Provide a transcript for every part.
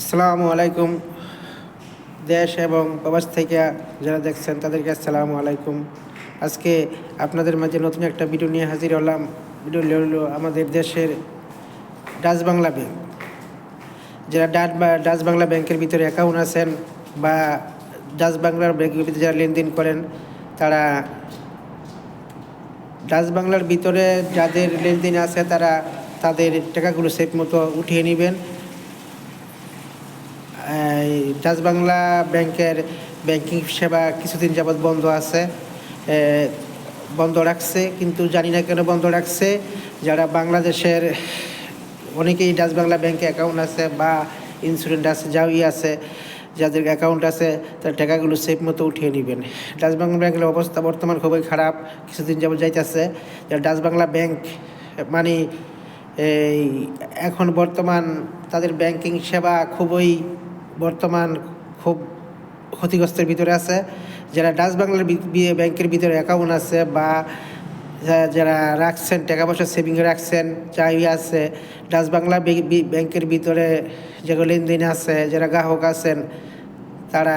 আসসালামু আলাইকুম। দেশ এবং প্রবাস থেকে যারা দেখছেন, তাদেরকে আসসালামু আলাইকুম। আজকে আপনাদের মাঝে নতুন একটা ভিডিও নিয়ে হাজির হলাম। ভিডিও হলো আমাদের দেশের ডাচ বাংলা ব্যাংক। যারা ডাচ বা, ডাচ বাংলা ব্যাংকের ভিতরে অ্যাকাউন্ট আছেন বা ডাচ বাংলার ব্যাংকের ভিতরে যারা লেনদেন করেন, তারা ডাচ বাংলার ভিতরে যাদের লেনদেন আছে, তারা তাদের টাকাগুলো সেফ মতো উঠিয়ে নেবেন। ডাচ বাংলা ব্যাংকের ব্যাংকিং সেবা কিছুদিন যাবৎ বন্ধ আছে। বন্ধ রাখছে, কিন্তু জানি না কেন বন্ধ রাখছে। যারা বাংলাদেশের অনেকেই ডাচ বাংলা ব্যাংকে অ্যাকাউন্ট আছে বা ইন্স্যুরেন্স আছে যাই আছে, যাদের অ্যাকাউন্ট আছে, তার টাকাগুলো সেফ মতো উঠিয়ে নেবেন। ডাচ বাংলা ব্যাংকের অবস্থা বর্তমান খুবই খারাপ, কিছুদিন যাবৎ যাইতেছে। ডাচ বাংলা ব্যাংক মানে এই, এখন বর্তমান তাদের ব্যাংকিং সেবা খুবই বর্তমান খুব ক্ষতিগ্রস্তের ভিতরে আছে। যারা ডাচ বাংলার ব্যাংকের ভিতরে অ্যাকাউন্ট আছে বা যারা রাখছেন, টাকা পয়সা সেভিংয়ে রাখছেন চাই আছে, ডাচ বাংলা ব্যাংকের ভিতরে যেগুলো লেনদেন আছে, যারা গ্রাহক আছেন, তারা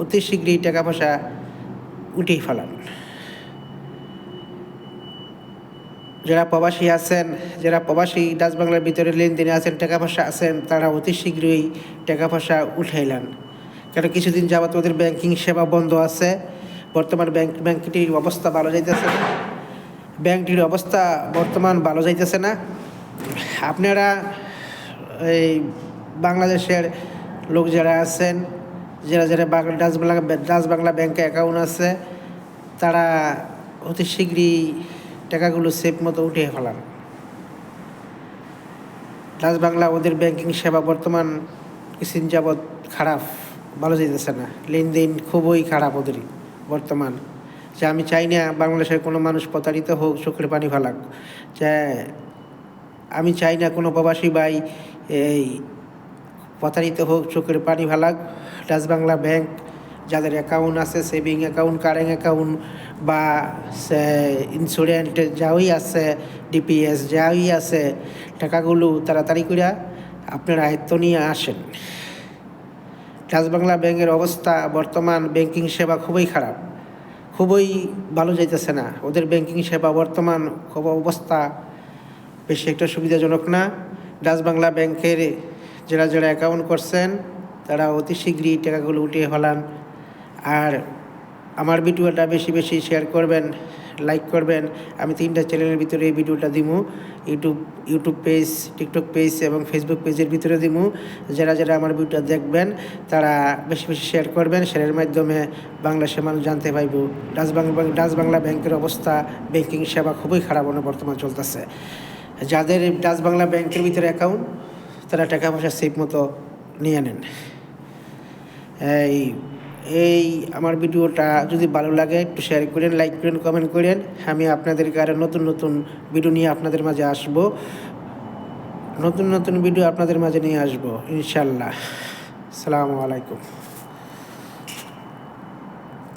অতি শীঘ্রই টাকা পয়সা উঠিয়ে ফেলান। যারা প্রবাসী আছেন, যারা প্রবাসী ডাচ বাংলার ভিতরে লেনদেনে আছেন, টাকা পয়সা আছেন, তারা অতি শীঘ্রই টাকা পয়সা উঠাইলেন কারণ কিছুদিন যাবত ওদের ব্যাংকিং সেবা বন্ধ আছে। বর্তমান ব্যাংক, ব্যাংকটির অবস্থা ভালো যাইতেছে না। ব্যাংকটির অবস্থা বর্তমান ভালো যাইতেছে না। আপনারা এই বাংলাদেশের লোক যারা আছেন, যারা যারা বাংলা, ডাচ বাংলা ডাচ বাংলা ব্যাংকে অ্যাকাউন্ট আছে, তারা অতি শীঘ্রই টাকাগুলো সেফ মতো উঠিয়ে ফেলান। ডাচ বাংলা ওদের ব্যাংকিং সেবা বর্তমান কিছুদিন যাবৎ খারাপ, ভালো যেতেছে না। লেনদেন খুবই খারাপ ওদের বর্তমান। যে আমি চাই না বাংলাদেশের কোনো মানুষ প্রতারিত হোক, চোখের পানি ফেলাক। যে আমি চাই না কোনো প্রবাসী ভাই এই প্রতারিত হোক, চোখের পানি ফেলাক। ডাচ বাংলা ব্যাংক যাদের অ্যাকাউন্ট আছে সেভিং অ্যাকাউন্ট কারেন্ট অ্যাকাউন্ট বা, সে ইন্স্যুরেন্ট যাই আছে ডিপিএস যাই আছে, টাকাগুলো তাড়াতাড়ি করে আপনার আয়ত্ত নিয়ে আসেন। ডাচ বাংলা ব্যাংকের অবস্থা, বর্তমান ব্যাংকিং সেবা খুবই খারাপ। খুবই ভালো যাইতেছে না। ওদের ব্যাংকিং সেবা বর্তমান খুব অবস্থা, বেশি একটা সুবিধাজনক না। ডাচ বাংলা ব্যাংকের যারা যারা অ্যাকাউন্ট করছেন, তারা অতি শীঘ্রই টাকাগুলো উঠিয়ে ফেলান। আর আমার ভিডিওটা বেশি বেশি শেয়ার করবেন লাইক করবেন। আমি তিনটা চ্যানেলের ভিতরে এই ভিডিওটা দিমু। YouTube YouTube page TikTok page এবং ফেসবুক পেজের ভিতরে দিমু। যারা যারা আমার ভিডিওটা দেখবেন, তারা বেশি বেশি শেয়ার করবেন। শেয়ারের মাধ্যমে বাংলাদেশের মানুষ জানতে পাইব। ডাচ বাংলা ডাচ বাংলা ব্যাংকের অবস্থা ব্যাংকিং সেবা খুবই খারাপ বর্তমান চলতেছে। যাদের ডাচ বাংলা ব্যাংকের ভিতরে অ্যাকাউন্ট তারা টাকা পয়সা সেফ মতো নিয়ে নেন। এই এই আমার ভিডিওটা যদি ভালো লাগে, একটু শেয়ার করেন লাইক করেন কমেন্ট করেন। আমি আপনাদেরকে আরও নতুন নতুন ভিডিও নিয়ে আপনাদের মাঝে আসব। নতুন নতুন ভিডিও আপনাদের মাঝে নিয়ে আসব, ইনশাল্লাহ। সালামু আলাইকুম।